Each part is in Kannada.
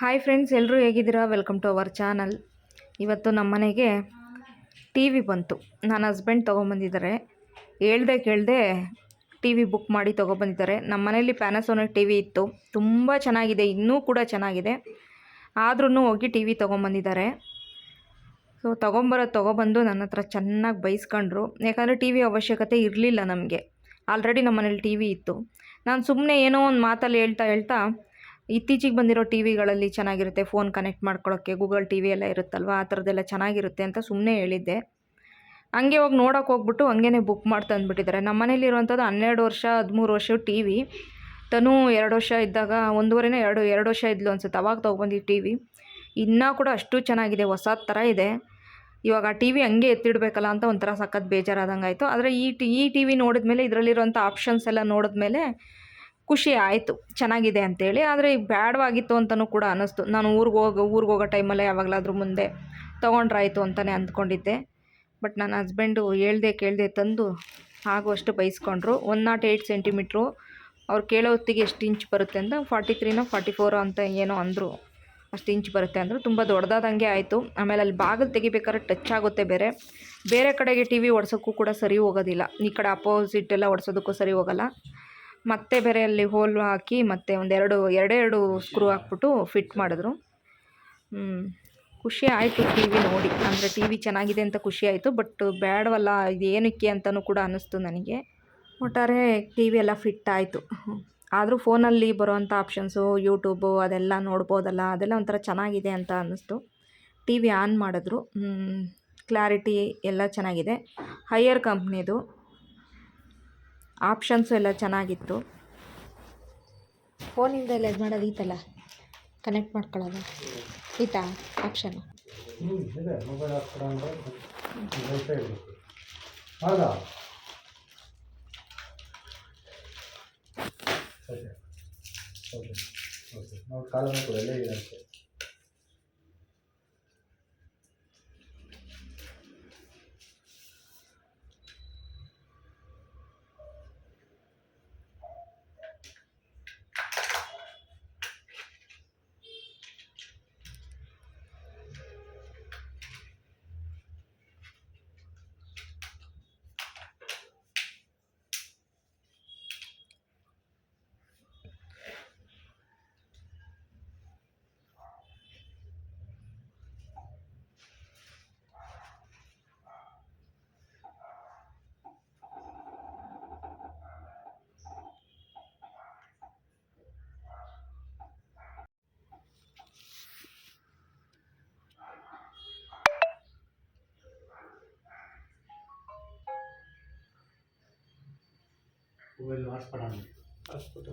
ಹಾಯ್ ಫ್ರೆಂಡ್ಸ್ ಎಲ್ಲರೂ ಹೇಗಿದ್ದೀರಾ? ವೆಲ್ಕಮ್ ಟು ಅವರ್ ಚಾನಲ್ ಇವತ್ತು ನಮ್ಮ ಮನೆಗೆ ಟಿ ವಿ ಬಂತು. ನನ್ನ ಹಸ್ಬೆಂಡ್ ತೊಗೊಂಬಂದಿದ್ದಾರೆ. ಹೇಳ್ದೆ ಕೇಳ್ದೆ ಟಿ ವಿ ಬುಕ್ ಮಾಡಿ ತೊಗೊಬಂದಿದ್ದಾರೆ. ನಮ್ಮ ಮನೇಲಿ ಪ್ಯಾನಸೋನಿಕ್ ಟಿ ವಿ ಇತ್ತು. ತುಂಬ ಚೆನ್ನಾಗಿದೆ. ಇನ್ನೂ ಕೂಡ ಚೆನ್ನಾಗಿದೆ. ಆದ್ರೂ ಹೋಗಿ ಟಿ ವಿ ತೊಗೊಂಬಂದಿದ್ದಾರೆ. ಸೊ ತೊಗೊಂಬರೋದು ತೊಗೊಬಂದು ನನ್ನ ಹತ್ರ ಚೆನ್ನಾಗಿ ಬೈಸ್ಕೊಂಡ್ರು. ಯಾಕಂದರೆ ಟಿ ವಿ ಅವಶ್ಯಕತೆ ಇರಲಿಲ್ಲ ನಮಗೆ. ಆಲ್ರೆಡಿ ನಮ್ಮ ಮನೇಲಿ ಟಿ ವಿ ಇತ್ತು. ನಾನು ಸುಮ್ಮನೆ ಏನೋ ಒಂದು ಮಾತಲ್ಲಿ ಹೇಳ್ತಾ ಹೇಳ್ತಾ ಇತ್ತೀಚಿಗೆ ಬಂದಿರೋ ಟಿ ವಿಗಳಲ್ಲಿ ಚೆನ್ನಾಗಿರುತ್ತೆ, ಫೋನ್ ಕನೆಕ್ಟ್ ಮಾಡ್ಕೊಳ್ಳೋಕ್ಕೆ, ಗೂಗಲ್ ಟಿ ವಿ ಎಲ್ಲ ಇರುತ್ತಲ್ವ? ಆ ಥರದ್ದೆಲ್ಲ ಚೆನ್ನಾಗಿರುತ್ತೆ ಅಂತ ಸುಮ್ಮನೆ ಹೇಳಿದ್ದೆ. ಹಂಗೆ ಹೋಗಿ ನೋಡೋಕೆ ಹೋಗ್ಬಿಟ್ಟು ಹಂಗೇ ಬುಕ್ ಮಾಡಿ ತಂದುಬಿಟ್ಟಿದ್ದಾರೆ ನಮ್ಮ ಮನೇಲಿರುವಂಥದ್ದು ಹನ್ನೆರಡು ವರ್ಷ, ಹದಿಮೂರು ವರ್ಷ ಟಿ ವಿ. ತನು ಎರಡು ವರ್ಷ ಇದ್ದಾಗ, ಒಂದೂವರೆನೋ ಎರಡು ಎರಡು ವರ್ಷ ಇದ್ಲು ಅನ್ಸುತ್ತೆ, ಅವಾಗ ತೊಗೊಬಂದು ಟಿ ವಿ. ಇನ್ನೂ ಕೂಡ ಅಷ್ಟು ಚೆನ್ನಾಗಿದೆ ಹೊಸ ಥರ ಇದೆ. ಇವಾಗ ಆ ಟಿ ವಿ ಹಂಗೆ ಎತ್ತಿಡಬೇಕಲ್ಲ ಅಂತ ಒಂಥರ ಸಖತ್ ಬೇಜಾರಾದಂಗೆ ಆಯಿತು ಆದರೆ ಈ ಟಿ ಈ ಟಿ ವಿ ನೋಡಿದ್ಮೇಲೆ ಇದರಲ್ಲಿರುವಂಥ ಆಪ್ಷನ್ಸ್ ಎಲ್ಲ ನೋಡಿದ್ಮೇಲೆ ಖುಷಿ ಆಯಿತು, ಚೆನ್ನಾಗಿದೆ ಅಂತೇಳಿ. ಆದರೆ ಈಗ ಬ್ಯಾಡವಾಗಿತ್ತು ಅಂತಲೂ ಕೂಡ ಅನ್ನಿಸ್ತು. ನಾನು ಊರಿಗೆ ಹೋಗೋ ಊರಿಗೆ ಹೋಗೋ ಟೈಮಲ್ಲೇ ಯಾವಾಗಲಾದ್ರೂ ಮುಂದೆ ತೊಗೊಂಡ್ರಾಯ್ತು ಅಂತಲೇ ಅಂದ್ಕೊಂಡಿದ್ದೆ. ಬಟ್ ನನ್ನ ಹಸ್ಬೆಂಡು ಹೇಳ್ದೆ ಕೇಳದೆ ತಂದು ಆಗುವಷ್ಟು ಬೈಸ್ಕೊಂಡ್ರು. ಒನ್ ನಾಟ್ ಏಯ್ಟ್ ಸೆಂಟಿಮೀಟ್ರು ಅವ್ರು ಕೇಳೋ ಹೊತ್ತಿಗೆ ಎಷ್ಟು ಇಂಚ್ ಬರುತ್ತೆ ಅಂತ ಫಾರ್ಟಿ ತ್ರೀನೋ ಫಾರ್ಟಿ ಫೋರೋ ಅಂತ ಏನೋ ಅಂದರು. ಅಷ್ಟು ಇಂಚ್ ಬರುತ್ತೆ ಅಂದರು. ತುಂಬ ದೊಡ್ಡದಾದಂಗೆ ಆಯಿತು. ಆಮೇಲೆ ಅಲ್ಲಿ ಬಾಗಿಲು ತೆಗಿಬೇಕಾದ್ರೆ ಟಚ್ ಆಗುತ್ತೆ ಬೇರೆ. ಬೇರೆ ಕಡೆಗೆ ಟಿ ವಿ ಒಡ್ಸೋಕ್ಕೂ ಕೂಡ ಸರಿ ಹೋಗೋದಿಲ್ಲ. ಈ ಕಡೆ ಅಪೋಸಿಟ್ ಎಲ್ಲ ಒಡ್ಸೋದಕ್ಕೂ ಸರಿ ಹೋಗೋಲ್ಲ. ಮತ್ತೆ ಬೇರೆ ಅಲ್ಲಿ ಹೋಲ್ ಹಾಕಿ ಮತ್ತೆ ಒಂದೆರಡು ಎರಡೆರಡು ಸ್ಕ್ರೂ ಹಾಕ್ಬಿಟ್ಟು ಫಿಟ್ ಮಾಡಿದ್ರು. ಹ್ಞೂ ಖುಷಿ ಆಯಿತು ಟಿ ವಿ ನೋಡಿ. ಅಂದರೆ ಟಿ ವಿ ಚೆನ್ನಾಗಿದೆ ಅಂತ ಖುಷಿ ಆಯಿತು. ಬಟ್ ಬೇಡವಲ್ಲ ಇದು ಏನಕ್ಕೆ ಅಂತಲೂ ಕೂಡ ಅನ್ನಿಸ್ತು ನನಗೆ. ಒಟ್ಟಾರೆ ಟಿ ವಿ ಎಲ್ಲ ಫಿಟ್ ಆಯಿತು. ಆದರೂ ಫೋನಲ್ಲಿ ಬರೋವಂಥ ಆಪ್ಷನ್ಸು ಯೂಟ್ಯೂಬು ಅದೆಲ್ಲ ನೋಡ್ಬೋದಲ್ಲ ಅದೆಲ್ಲ ಒಂಥರ ಚೆನ್ನಾಗಿದೆ ಅಂತ ಅನ್ನಿಸ್ತು. ಟಿ ವಿ ಆನ್ ಮಾಡಿದ್ರು ಕ್ಲಾರಿಟಿ ಎಲ್ಲ ಚೆನ್ನಾಗಿದೆ. ಹೈಯರ್ ಕಂಪ್ನಿದು ಆಪ್ಷನ್ಸು ಎಲ್ಲ ಚೆನ್ನಾಗಿತ್ತು. ಫೋನಿಂದ ಎಲ್ಲ ಇದು ಮಾಡೋದು ಈತಲ್ಲ. ಕನೆಕ್ಟ್ ಮಾಡ್ಕೊಳ್ಳೋದು. ಈತಾ ಆಪ್ಷನು ಹ್ಞೂ ಮೊಬೈಲ್ ಹಾಟ್ಸ್ಪಾಟ್ ಆನ್ ಹಾಟ್ಸ್ಪಾಟ್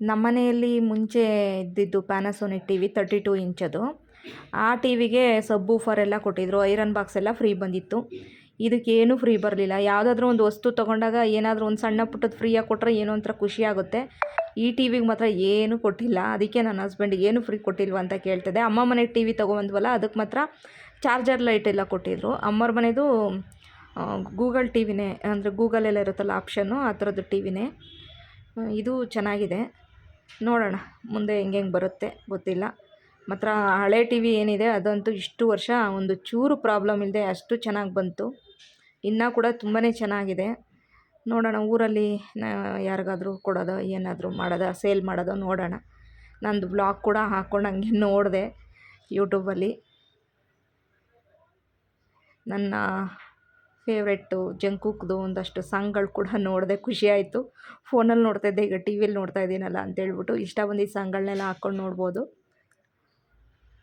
ನಮ್ಮ ಮನೆಯಲ್ಲಿ ಮುಂಚೆ ಇದ್ದಿದ್ದು Panasonic T V thirty two ಇಂಚದು ಆ ಟಿ ವಿಗೆ ಸಬ್ಬು ಫರ್ ಎಲ್ಲ ಕೊಟ್ಟಿದ್ರು ಐರನ್ ಬಾಕ್ಸ್ ಎಲ್ಲ ಫ್ರೀ ಬಂದಿತ್ತು. ಇದಕ್ಕೇನು ಫ್ರೀ ಬರಲಿಲ್ಲ. ಯಾವುದಾದ್ರೂ ಒಂದು ವಸ್ತು ತೊಗೊಂಡಾಗ ಏನಾದರೂ ಒಂದು ಸಣ್ಣ ಪುಟ್ಟದ ಫ್ರೀಯಾಗಿ ಕೊಟ್ಟರೆ ಏನೋ ಒಂಥರ ಖುಷಿ ಆಗುತ್ತೆ. ಈ ಟಿ ವಿಗೆ ಮಾತ್ರ ಏನು ಕೊಟ್ಟಿಲ್ಲ. ಅದಕ್ಕೆ ನನ್ನ ಹಸ್ಬೆಂಡ್ ಏನು ಫ್ರೀ ಕೊಟ್ಟಿಲ್ವ ಅಂತ ಕೇಳ್ತದೆ ಅಮ್ಮ ಮನೆಗೆ ಟಿ ವಿ ತೊಗೊಬಂದ್ವಲ್ಲ ಅದಕ್ಕೆ ಮಾತ್ರ ಚಾರ್ಜರ್ ಲೈಟ್ ಎಲ್ಲ ಕೊಟ್ಟಿದ್ರು. ಅಮ್ಮರ ಮನೆಯದು ಗೂಗಲ್ ಟಿ ವಿನೇ ಅಂದರೆ ಗೂಗಲೆಲ್ಲ ಇರುತ್ತಲ್ಲ ಆಪ್ಷನ್ನು, ಆ ಥರದ್ದು ಟಿ ವಿನೇ ಇದು ಚೆನ್ನಾಗಿದೆ. ನೋಡೋಣ, ಮುಂದೆ ಹೆಂಗೆ ಹೆಂಗೆ ಬರುತ್ತೆ ಗೊತ್ತಿಲ್ಲ. ಮಾತ್ರ ಹಳೆ ಟಿ ವಿ ಏನಿದೆ ಅದಂತೂ ಇಷ್ಟು ವರ್ಷ ಒಂದು ಚೂರು ಪ್ರಾಬ್ಲಮ್ ಇಲ್ಲದೆ ಅಷ್ಟು ಚೆನ್ನಾಗಿ ಬಂತು. ಇನ್ನೂ ಕೂಡ ತುಂಬಾ ಚೆನ್ನಾಗಿದೆ. ನೋಡೋಣ, ಊರಲ್ಲಿ ಯಾರಿಗಾದರೂ ಕೊಡೋದೋ, ಏನಾದರೂ ಮಾಡೋದೋ, ಸೇಲ್ ಮಾಡೋದೋ ನೋಡೋಣ. ನಂದು ಬ್ಲಾಗ್ ಕೂಡ ಹಾಕ್ಕೊಂಡು ಹಂಗೆ ನೋಡಿದೆ ಯೂಟ್ಯೂಬಲ್ಲಿ. ನನ್ನ ಫೇವ್ರೆಟ್ಟು ಜಂಕುಕ್ದು ಒಂದಷ್ಟು ಸಾಂಗ್ಗಳು ಕೂಡ ನೋಡಿದೆ ಖುಷಿ ಆಯಿತು. ಫೋನಲ್ಲಿ ನೋಡ್ತಾ ಇದ್ದೆ ಈಗ ಟಿ ವಿಲಿ ನೋಡ್ತಾ ಇದ್ದೀನಲ್ಲ ಅಂತೇಳ್ಬಿಟ್ಟು ಇಷ್ಟ ಬಂದಿದ್ದ ಸಾಂಗ್ಗಳನ್ನೆಲ್ಲ ಹಾಕ್ಕೊಂಡು ನೋಡ್ಬೋದು.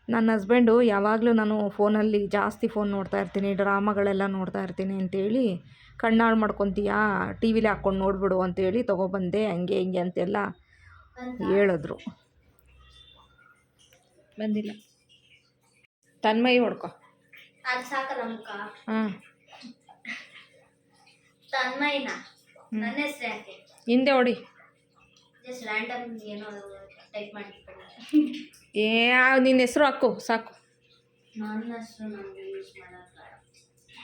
ನನ್ನ ಹಸ್ಬೆಂಡು ಯಾವಾಗಲೂ ನಾನು ಫೋನಲ್ಲಿ ಜಾಸ್ತಿ ಫೋನ್ ನೋಡ್ತಾ ಇರ್ತೀನಿ ಡ್ರಾಮಾಗಳೆಲ್ಲ ನೋಡ್ತಾ ಇರ್ತೀನಿ ಅಂತೇಳಿ ಕಣ್ಣಾಳು ಮಾಡ್ಕೊತೀಯಾ? ಟಿ ವಿಲಿ ಹಾಕ್ಕೊಂಡು ನೋಡ್ಬಿಡು ಅಂತೇಳಿ ತೊಗೊಬಂದೆ ಹಂಗೆ ಹಿಂಗೆ ಅಂತೆಲ್ಲ ಹೇಳಿದ್ರು. ಬಂದಿಲ್ಲ. ತನ್ಮಯಿ ಹೊಡ್ಕೊ ಸಾಕಲ್ಲ ಮುಖ ಹಾಂ ತನ್ಮಯ್ನ ನನ್ನ ಹೆಸರು ಯಾಕೆ? ಹಿಂದೆ ಹೊಡಿ. ಜಸ್ಟ್ ರ್ಯಾಂಡಮ್ ಏನೋ ಟೈಪ್ ಮಾಡಿ ಏ ನಿನ್ನ ಹೆಸರು ಹಾಕು ಸಾಕು. ನನ್ನ ಹೆಸರು ನಮಗೆ ಯೂಸ್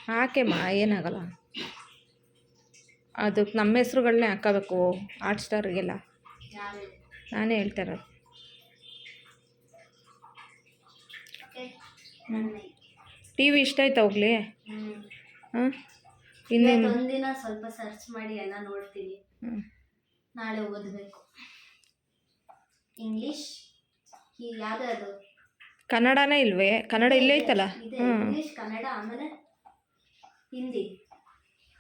ಹಾಕೆಮ್ಮ ಏನಾಗಲ್ಲ. ಅದಕ್ಕೆ ನಮ್ಮ ಹೆಸ್ರುಗಳನ್ನೇ ಹಾಕೋಬೇಕು ಹಾಟ್ ಸ್ಟಾರ್ಗೆಲ್ಲ ನಾನೇ ಹೇಳ್ತಾ ಇರೋದು. ಟಿ ವಿ ಇಷ್ಟ ಆಯ್ತಾ ಹೋಗ್ಲಿ? ಹಾಂ ಇನ್ನೇನು? ಒಂದಿನ ಸ್ವಲ್ಪ ಸರ್ಚ್ ಮಾಡಿ ಎಲ್ಲ ನೋಡ್ತೀನಿ. ಹ್ಞೂ ನಾಳೆ ಓದಬೇಕು. ಇಂಗ್ಲಿಷ್ ಯಾವ್ದು ಕನ್ನಡನೇ ಇಲ್ವೇ? ಕನ್ನಡ ಇಲ್ಲೇ ಐತಲ್ಲ? ಹ್ಞೂ ಇಂಗ್ಲಿಷ್ ಕನ್ನಡ ಆಮೇಲೆ ಹಿಂದಿ.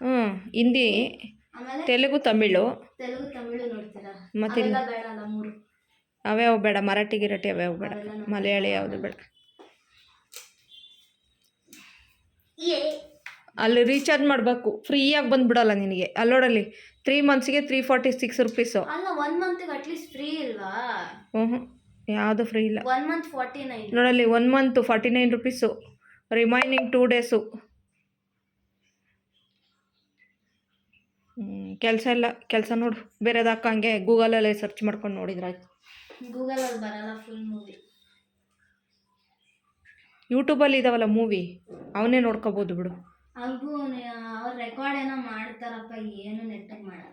ಹ್ಞೂ ಹಿಂದಿ ಆಮೇಲೆ ತೆಲುಗು ತಮಿಳು. ತೆಲುಗು ತಮಿಳು ನೋಡ್ತೀರಾ? ಮತ್ತೆ ಅವೆಲ್ಲ ಬೇಡ ಅಲ್ಲ ಮೂರು ಅವ್ಯಾವ ಬೇಡ ಮರಾಠಿ ಗಿರಾಟಿ ಅವ್ಯಾವ ಬೇಡ. ಮಲಯಾಳಿ ಯಾವುದು ಬೇಡ ಏ ಅಲ್ಲಿ ರೀಚಾರ್ಜ್ ಮಾಡಬೇಕು. ಫ್ರೀಯಾಗಿ ಬಂದ್ಬಿಡಲ್ಲ ನಿನಗೆ. ಅಲ್ಲೋಡಲ್ಲಿ ತ್ರೀ ಮಂತ್ಸ್ಗೆ ತ್ರೀ ಫಾರ್ಟಿ ಸಿಕ್ಸ್ ರುಪೀಸು ಅಲ್ಲ ಒನ್ ಮಂತ್ಗೆ ಅಟ್ಲೀಸ್ಟ್ ಫ್ರೀ ಇಲ್ವಾ? ಹ್ಞೂ ಹ್ಞೂ ಯಾವುದು ಫ್ರೀ ಇಲ್ಲ. ಒನ್ ಮಂತ್ ಫಾರ್ಟಿ ನೈನ್ ನೋಡಲ್ಲಿ one month forty nine rupees remaining two days ಕೆಲಸ ಇಲ್ಲ. ಕೆಲಸ ನೋಡು. ಬೇರೆದಾಕ ಹಂಗೆ ಗೂಗಲಲ್ಲೇ ಸರ್ಚ್ ಮಾಡ್ಕೊಂಡು ನೋಡಿದ್ರಾಯ್ತು ಗೂಗಲಲ್ಲಿ ಬರಲ್ಲ ಫುಲ್ ಮೂವಿ ಯೂಟ್ಯೂಬಲ್ಲಿ ಇದಾವಲ್ಲ ಮೂವಿ ಅವನ್ನೇ ನೋಡ್ಕೋಬೋದು ಬಿಡು. ಹಾಗೂ ಅವ್ರು ರೆಕಾರ್ಡ್ ಏನೋ ಮಾಡ್ತಾರಪ್ಪ ಏನು ನೆಟ್ಟಾಗಿ ಮಾಡಲ್ಲ.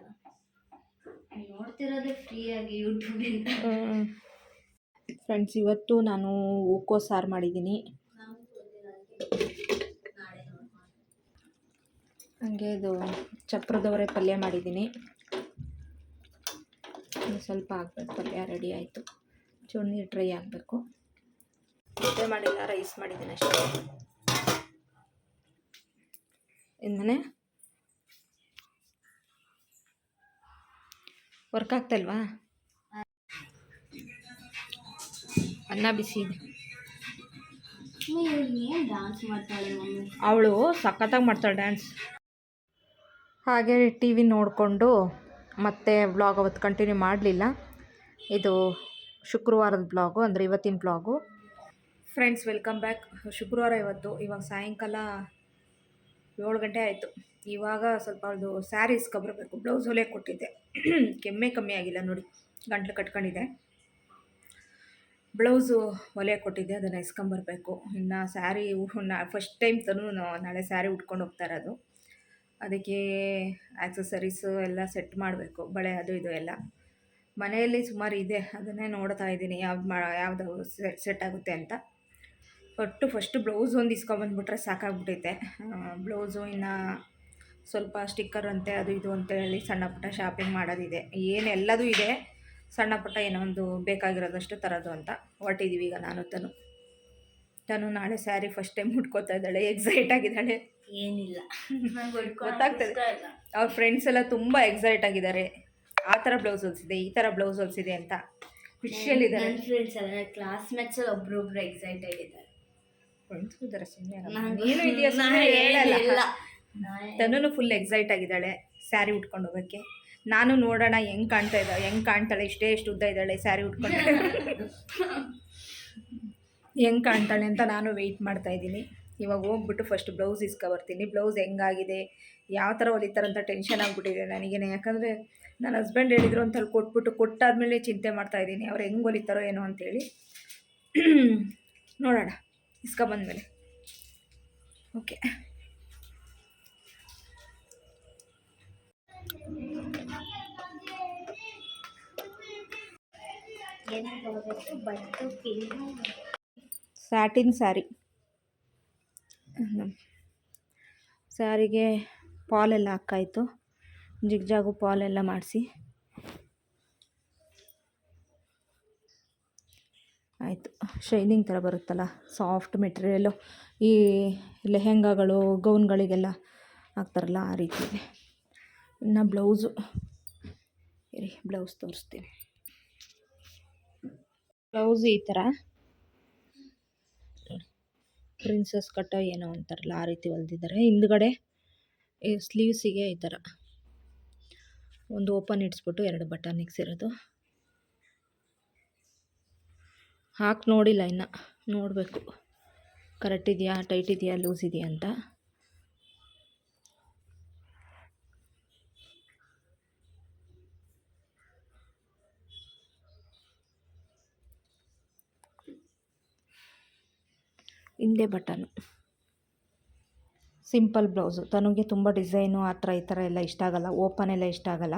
ನೋಡ್ತಿರೋದೇ ಫ್ರೀಯಾಗಿ ಯೂಟ್ಯೂಬಿಂದ ಫ್ರೆಂಡ್ಸ್ ಇವತ್ತು ನಾನು ಉಕ್ಕೋ ಸಾರು ಮಾಡಿದ್ದೀನಿ. ಹಂಗೆ ಇದು ಚಪ್ರದವರೆ ಪಲ್ಯ ಮಾಡಿದ್ದೀನಿ. ಸ್ವಲ್ಪ ಹಾಕ್ಬೇಕು ಪಲ್ಯ ರೆಡಿ ಆಯಿತು. ಚೂರ್ನೀರು ಡ್ರೈ ಆಗಬೇಕು. ಮುದ್ದೆ ಮಾಡಿಲ್ಲ ರೈಸ್ ಮಾಡಿದ್ದೀನಿ ಅಷ್ಟೇ. ಇನ್ನೇ ವರ್ಕ್ ಆಗ್ತಲ್ವಾ ಅನ್ನ ಬಿಸಿ ಅವಳು ಸಖತ್ತಾಗಿ ಮಾಡ್ತಾಳೆ ಡ್ಯಾನ್ಸ್ ಹಾಗೆ ಟಿ ವಿ ನೋಡಿಕೊಂಡು ಮತ್ತೆ ವ್ಲಾಗ್ ಅವತ್ತು ಕಂಟಿನ್ಯೂ ಮಾಡಲಿಲ್ಲ. ಇದು ಶುಕ್ರವಾರದ ಬ್ಲಾಗು ಅಂದರೆ ಇವತ್ತಿನ ಬ್ಲಾಗು ಫ್ರೆಂಡ್ಸ್ ವೆಲ್ಕಮ್ ಬ್ಯಾಕ್ ಶುಕ್ರವಾರ ಇವತ್ತು, ಇವಾಗ ಸಾಯಂಕಾಲ ಏಳು ಗಂಟೆ ಆಯಿತು. ಇವಾಗ ಸ್ವಲ್ಪ ಅದು ಸ್ಯಾರಿ ಇಸ್ಕೊಬರ್ಬೇಕು ಬ್ಲೌಸ್ ಹೊಲೆ ಕೊಟ್ಟಿದ್ದೆ. ಕೆಮ್ಮೆ ಕಮ್ಮಿ ಆಗಿಲ್ಲ ನೋಡಿ. ಗಂಟ್ಲು ಕಟ್ಕೊಂಡಿದೆ. ಬ್ಲೌಸು ಹೊಲೆ ಕೊಟ್ಟಿದ್ದೆ. ಅದನ್ನು ಇಸ್ಕೊಂಬರ್ಬೇಕು ಇನ್ನು ಸ್ಯಾರಿ ಫಸ್ಟ್ ಟೈಮ್ ತನೂ ನಾಳೆ ಸ್ಯಾರಿ ಉಟ್ಕೊಂಡು ಹೋಗ್ತಾ ಇರೋದು. ಅದಕ್ಕೆ ಆ್ಯಕ್ಸಸರೀಸು ಎಲ್ಲ ಸೆಟ್ ಮಾಡಬೇಕು. ಬಳೆ ಅದು ಇದು ಎಲ್ಲ. ಮನೆಯಲ್ಲಿ ಸುಮಾರು ಇದೆ. ಅದನ್ನೇ ನೋಡ್ತಾ ಇದ್ದೀನಿ. ಯಾವ್ದು ಮಾ ಯಾವುದು ಸೆಟ್ ಆಗುತ್ತೆ ಅಂತ. ಒಟ್ಟು ಫಸ್ಟು ಬ್ಲೌಸ್ ಒಂದು ಇಸ್ಕೊಂಬಂದ್ಬಿಟ್ರೆ ಸಾಕಾಗ್ಬಿಟ್ಟೈತೆ ಬ್ಲೌಸು ಇನ್ನು ಸ್ವಲ್ಪ ಸ್ಟಿಕ್ಕರ್ ಅಂತೆ ಅದು ಇದು ಅಂತ ಹೇಳಿ ಸಣ್ಣ ಪುಟ್ಟ ಶಾಪಿಂಗ್ ಮಾಡೋದಿದೆ. ಏನೆಲ್ಲದೂ ಇದೆ. ಸಣ್ಣ ಪುಟ್ಟ ಏನೋ ಒಂದು ಬೇಕಾಗಿರೋದಷ್ಟು ತರೋದು ಅಂತ ಹೊರಟಿದ್ದೀವಿ ಈಗ ನಾನು ತನು. ತನು ನಾಳೆ ಸ್ಯಾರಿ ಫಸ್ಟ್ ಟೈಮ್ ಉಟ್ಕೋತಾ ಇದ್ದಾಳೆ ಎಕ್ಸೈಟ್ ಆಗಿದ್ದಾಳೆ. ಏನಿಲ್ಲ. ಗೊತ್ತಾಗ್ತದೆ. ಅವ್ರ ಫ್ರೆಂಡ್ಸ್ ಎಲ್ಲ ತುಂಬ ಎಕ್ಸೈಟ್ ಆಗಿದ್ದಾರೆ. ಆ ಥರ ಬ್ಲೌಸ್ ಹೊಲಿಸಿದೆ ಈ ಥರ ಬ್ಲೌಸ್ ಹೊಲಿಸಿದೆ ಅಂತ. ಖುಷಿಯಲ್ಲಿದ್ದಾರೆ. ನನ್ನ ಫ್ರೆಂಡ್ಸ್ ಎಲ್ಲ ಕ್ಲಾಸ್ಮೇಟ್ಸ್ ಅಲ್ಲಿ ಒಬ್ರೊಬ್ರು ಎಕ್ಸೈಟ್ ಆಗಿದ್ದಾರೆ. ಇದ್ದಾರೆ ಸುಮ್ಮನೆ. ತನೂ ಫುಲ್ ಎಕ್ಸೈಟ್ ಆಗಿದ್ದಾಳೆ ಸ್ಯಾರಿ ಉಟ್ಕೊಂಡು ಹೋಗೋಕ್ಕೆ. ನಾನು ನೋಡೋಣ ಹೆಂಗೆ ಕಾಣ್ತಾ ಇದ್ದಾಳೆ ಹೆಂಗೆ ಕಾಣ್ತಾಳೆ ಇಷ್ಟೇ ಎಷ್ಟು ಉದ್ದ ಇದ್ದಾಳೆ ಸ್ಯಾರಿ ಉಟ್ಕೊಂಡು ಹೆಂಗೆ ಕಾಣ್ತಾಳೆ ಅಂತ ನಾನು ವೆಯ್ಟ್ ಮಾಡ್ತಾ ಇದ್ದೀನಿ. ಇವಾಗ ಹೋಗ್ಬಿಟ್ಟು ಫಸ್ಟ್ ಬ್ಲೌಸ್ ಇಸ್ಕೊಬರ್ತೀನಿ. ಬ್ಲೌಸ್ ಹೆಂಗಾಗಿದೆ ಯಾವ ಥರ ಹೊಲಿತಾರೆ ಅಂತ ಟೆನ್ಷನ್ ಆಗಿಬಿಟ್ಟಿದೆ ನನಗೇನೆ. ಯಾಕಂದರೆ ನನ್ನ ಹಸ್ಬೆಂಡ್ ಹೇಳಿದ್ರು ಅಂತ ಅಲ್ಲಿ ಕೊಟ್ಬಿಟ್ಟು ಕೊಟ್ಟಾದ್ಮೇಲೆ ಚಿಂತೆ ಮಾಡ್ತಾ ಇದ್ದೀನಿ. ಅವ್ರು ಹೆಂಗೆ ಹೊಲಿತಾರೋ ಏನೋ ಅಂತೇಳಿ. ನೋಡೋಣ. ಇಸ್ಕೊಬಂದ್ಮೇಲೆ ಓಕೆ. ಸ್ಯಾಟಿನ್ ಸ್ಯಾರಿ ಸ್ಯಾರಿಗೆ ಪಾಲೆಲ್ಲ ಹಾಕಾಯಿತು ಜಿಗ್ಜಾಗು ಪಾಲೆಲ್ಲ ಮಾಡಿಸಿ ಆಯಿತು ಶೈನಿಂಗ್ ಥರ ಬರುತ್ತಲ್ಲ, ಸಾಫ್ಟ್ ಮೆಟೀರಿಯಲು, ಈ ಲೆಹೆಂಗಾಗಳು, ಗೌನ್ಗಳಿಗೆಲ್ಲ ಹಾಕ್ತಾರಲ್ಲ ಆ ರೀತಿ ಇನ್ನು ಬ್ಲೌಸು, ಇರಿ ಬ್ಲೌಸ್ ತೋರಿಸ್ತೀನಿ. ಬ್ಲೌಸ್ ಈ ಥರ. ಪ್ರಿನ್ಸಸ್ ಕಟ್ಟ ಏನೋ ಅಂತಾರಲ್ಲ, ಆ ರೀತಿ ಹೊಲ್ದಿದ್ದಾರೆ. ಹಿಂದ್ಗಡೆ ಈ ಸ್ಲೀವ್ಸಿಗೆ ಈ ಥರ. ಒಂದು ಓಪನ್ ಇಡ್ಸ್ಬಿಟ್ಟು ಎರಡು ಬಟನ್ ಇಕ್ಸಿರೋದು. ಹಾಕಿ ನೋಡಿಲ್ಲ ಇನ್ನು. ನೋಡಬೇಕು. ಕರೆಕ್ಟ್ ಇದೆಯಾ ಟೈಟ್ ಇದೆಯಾ ಲೂಸ್ ಇದೆಯಾ ಅಂತ. ಹಿಂದೆ ಬಟನು. ಸಿಂಪಲ್ ಬ್ಲೌಸು ತನಗೆ ತುಂಬ ಡಿಸೈನು ಆ ಥರ ಈ ಥರ ಎಲ್ಲ ಇಷ್ಟ ಆಗಲ್ಲ. ಓಪನ್ ಎಲ್ಲ ಇಷ್ಟ ಆಗಲ್ಲ.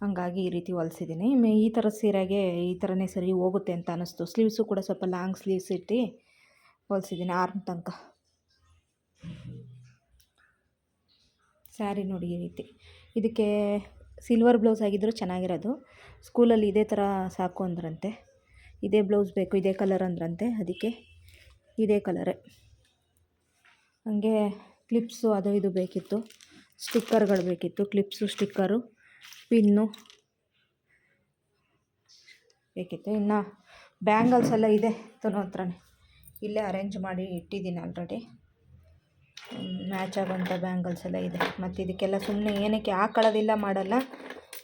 ಹಂಗಾಗಿ ಈ ರೀತಿ ಹೊಲ್ಸಿದ್ದೀನಿ. ಈ ಥರ ಸೀರೆಗೆ ಈ ಥರನೇ ಸರಿ ಹೋಗುತ್ತೆ ಅಂತ ಅನ್ನಿಸ್ತು. ಸ್ಲೀವ್ಸು ಕೂಡ ಸ್ವಲ್ಪ ಲಾಂಗ್ ಸ್ಲೀವ್ಸ್ ಇಟ್ಟು ಹೊಲ್ಸಿದ್ದೀನಿ ಆರ್ಮ್ ತನಕ. ಸ್ಯಾರಿ ನೋಡಿ ಈ ರೀತಿ. ಇದಕ್ಕೆ ಸಿಲ್ವರ್ ಬ್ಲೌಸ್ ಆಗಿದ್ದರೂ ಚೆನ್ನಾಗಿರೋದು. ಸ್ಕೂಲಲ್ಲಿ ಇದೇ ಥರ ಸಾಕು ಅಂದ್ರಂತೆ. ಇದೇ ಬ್ಲೌಸ್ ಬೇಕು, ಇದೇ ಕಲರ್ ಅಂದ್ರಂತೆ. ಅದಕ್ಕೆ ಇದೇ ಕಲರೇ. ಹಾಗೆ ಕ್ಲಿಪ್ಸು ಅದು ಇದು ಬೇಕಿತ್ತು. ಸ್ಟಿಕ್ಕರ್ಗಳು ಬೇಕಿತ್ತು. Clips, sticker. ಪಿನ್ನು. ಬೇಕಿತ್ತು ಇನ್ನು ಬ್ಯಾಂಗಲ್ಸ್ ಎಲ್ಲ ಇದೆ ತನೋ ಹತ್ರನೇ. ಇಲ್ಲೇ ಅರೇಂಜ್ ಮಾಡಿ ಇಟ್ಟಿದ್ದೀನಿ ಆಲ್ರೆಡಿ ಮ್ಯಾಚ್ ಆಗೋಂಥ ಬ್ಯಾಂಗಲ್ಸ್ ಎಲ್ಲ ಇದೆ. ಮತ್ತು ಇದಕ್ಕೆಲ್ಲ ಸುಮ್ಮನೆ ಏನಕ್ಕೆ ಹಾಕೊಳ್ಳೋದಿಲ್ಲ ಮಾಡಲ್ಲ.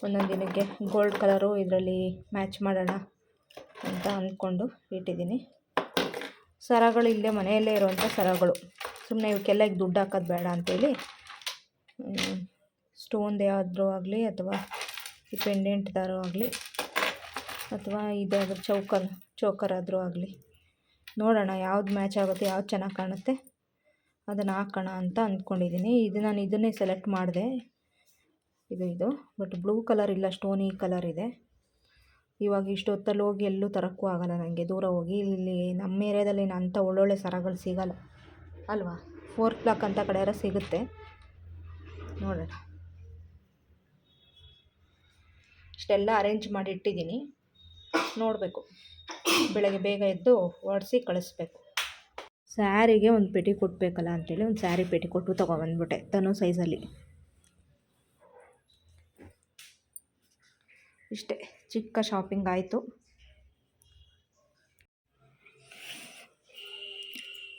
ಒಂದೊಂದು ದಿನಕ್ಕೆ ಗೋಲ್ಡ್ ಕಲರು ಇದರಲ್ಲಿ ಮ್ಯಾಚ್ ಮಾಡೋಣ ಅಂತ ಅಂದ್ಕೊಂಡು ಇಟ್ಟಿದ್ದೀನಿ. ಸರಗಳು ಇಲ್ಲೇ ಮನೆಯಲ್ಲೇ ಇರುವಂಥ ಸರಗಳು. ಸುಮ್ಮನೆ ಇವಕ್ಕೆಲ್ಲ ಈಗ ದುಡ್ಡು ಹಾಕೋದು ಬೇಡ ಅಂತೇಳಿ ಸ್ಟೋನ್ದು ಯಾವ್ದಾದ್ರೂ ಆಗಲಿ ಅಥವಾ ಈ ಪೆಂಡೆಂಟ್ದಾರು ಆಗಲಿ ಅಥವಾ ಇದಾದ್ರೂ ಚೌಕರ್, ಚೋಕರ್ ಆದರೂ ಆಗಲಿ. ನೋಡೋಣ ಯಾವ್ದು ಮ್ಯಾಚ್ ಆಗುತ್ತೆ, ಯಾವ್ದು ಚೆನ್ನಾಗಿ ಕಾಣುತ್ತೆ, ಅದನ್ನು ಹಾಕೋಣ ಅಂತ ಅಂದ್ಕೊಂಡಿದ್ದೀನಿ ಇದು ನಾನು ಇದನ್ನೇ ಸೆಲೆಕ್ಟ್ ಮಾಡಿದೆ. ಇದು ಇದು. ಬಟ್ ಬ್ಲೂ ಕಲರ್ ಇಲ್ಲ ಸ್ಟೋನಿ ಕಲರ್ ಇದೆ. ಇವಾಗ ಇಷ್ಟೊತ್ತಲ್ಲಿ ಹೋಗಿ ಎಲ್ಲೂ ತರೋಕ್ಕೂ ಆಗೋಲ್ಲ ನನಗೆ ದೂರ ಹೋಗಿ. ಇಲ್ಲಿ ನಮ್ಮ ಏರಿಯಾದಲ್ಲಿ ಅಂಥ ಒಳ್ಳೊಳ್ಳೆ ಸರಗಳು ಸಿಗೋಲ್ಲ. ಅಲ್ವಾ? ಫೋರ್ ಕ್ಲಾಕ್ ಅಂತ ಕಡೆಯಾರ ಸಿಗುತ್ತೆ. ನೋಡೋಣ. ಇಷ್ಟೆಲ್ಲ ಅರೇಂಜ್ ಮಾಡಿ ಇಟ್ಟಿದ್ದೀನಿ ನೋಡಬೇಕು. ಬೆಳಗ್ಗೆ ಬೇಗ ಎದ್ದು ಒಡಿಸಿ ಕಳಿಸ್ಬೇಕು. ಸ್ಯಾರಿಗೆ ಒಂದು ಪೆಟಿ ಕೊಡಬೇಕಲ್ಲ ಅಂತೇಳಿ ಒಂದು ಸ್ಯಾರಿ ಪೆಟಿ ಕೊಟ್ಟು ತೊಗೊಬಂದ್ಬಿಟ್ಟೆ ತನು ಸೈಜಲ್ಲಿ ಇಷ್ಟೇ, ಚಿಕ್ಕ ಶಾಪಿಂಗ್ ಆಯಿತು.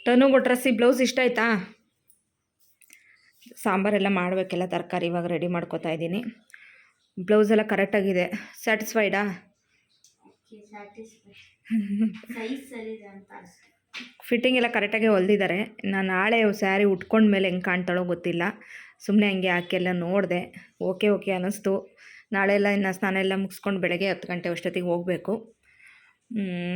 ತನುಗೂ ಡ್ರೆಸ್ಸಿ ಬ್ಲೌಸ್ ಇಷ್ಟ ಆಯ್ತಾ? ಸಾಂಬಾರೆಲ್ಲ ಮಾಡಬೇಕೆಲ್ಲ ತರಕಾರಿ ಇವಾಗ ರೆಡಿ ಮಾಡ್ಕೋತಾ ಇದ್ದೀನಿ. ಬ್ಲೌಸ್ ಎಲ್ಲ ಕರೆಕ್ಟಾಗಿದೆ ಸ್ಯಾಟಿಸ್ಫೈಡಾ ಫಿಟ್ಟಿಂಗ್ ಎಲ್ಲ ಕರೆಕ್ಟಾಗಿ ಹೊಲ್ದಿದ್ದಾರೆ ನಾನು ನಾಳೆ ಸ್ಯಾರಿ ಉಟ್ಕೊಂಡ ಮೇಲೆ ಹೆಂಗೆ ಕಾಣ್ತಾಳೋ ಗೊತ್ತಿಲ್ಲ. ಸುಮ್ಮನೆ ಹಂಗೆ ಹಾಕೆಲ್ಲ ನೋಡಿದೆ. ಓಕೆ ಓಕೆ ಅನ್ನಿಸ್ತು. ನಾಳೆ ಎಲ್ಲ ಇನ್ನು ಸ್ನಾನ ಎಲ್ಲ ಮುಗಿಸ್ಕೊಂಡು ಬೆಳಗ್ಗೆ ಹತ್ತು ಗಂಟೆ ಅಷ್ಟೊತ್ತಿಗೆ ಹೋಗಬೇಕು.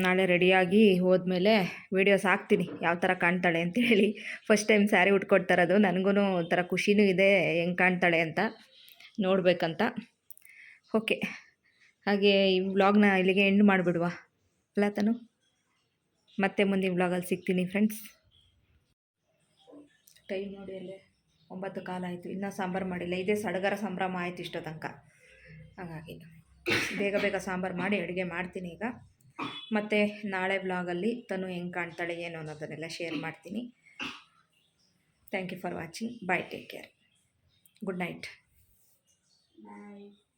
ನಾಳೆ ರೆಡಿಯಾಗಿ ಹೋದ್ಮೇಲೆ ವೀಡಿಯೋಸ್ ಹಾಕ್ತೀನಿ. ಯಾವ ಥರ ಕಾಣ್ತಾಳೆ ಅಂತೇಳಿ ಫಸ್ಟ್ ಟೈಮ್ ಸ್ಯಾರಿ ಉಟ್ಕೊಡ್ತಾ ಇರೋದು. ನನಗೂ ಒಂಥರ ಖುಷಿನೂ ಇದೆ ಹೆಂಗೆ ಕಾಣ್ತಾಳೆ ಅಂತ ನೋಡಬೇಕಂತ. ಓಕೆ. ಹಾಗೆ ಈ ವ್ಲಾಗ್ನ ಇಲ್ಲಿಗೆ ಎಂಡ್ ಮಾಡಿಬಿಡುವ. ಅಲ್ಲ ತಾನು? ಮತ್ತೆ ಮುಂದಿನ ವ್ಲಾಗಲ್ಲಿ ಸಿಗ್ತೀನಿ ಫ್ರೆಂಡ್ಸ್. ಟೈಮ್ ನೋಡಿ ಅಲ್ಲೇ ಒಂಬತ್ತು ಕಾಲ ಆಯಿತು. ಇನ್ನೂ ಸಾಂಬಾರು ಮಾಡಿಲ್ಲ. ಇದೇ ಸಡಗರ ಸಂಭ್ರಮ ಆಯಿತು ಇಷ್ಟೋ ತನಕ. ಹಾಗಾಗಿ ಬೇಗ ಬೇಗ ಸಾಂಬಾರು ಮಾಡಿ ಅಡುಗೆ ಮಾಡ್ತೀನಿ ಈಗ. ಮತ್ತು ನಾಳೆ ವ್ಲಾಗಲ್ಲಿ ತನು ಹೆಂಗೆ ಕಾಣ್ತಾಳೆ ಏನು ಅನ್ನೋದನ್ನೆಲ್ಲ ಶೇರ್ ಮಾಡ್ತೀನಿ. Thank you for watching bye take care good night bye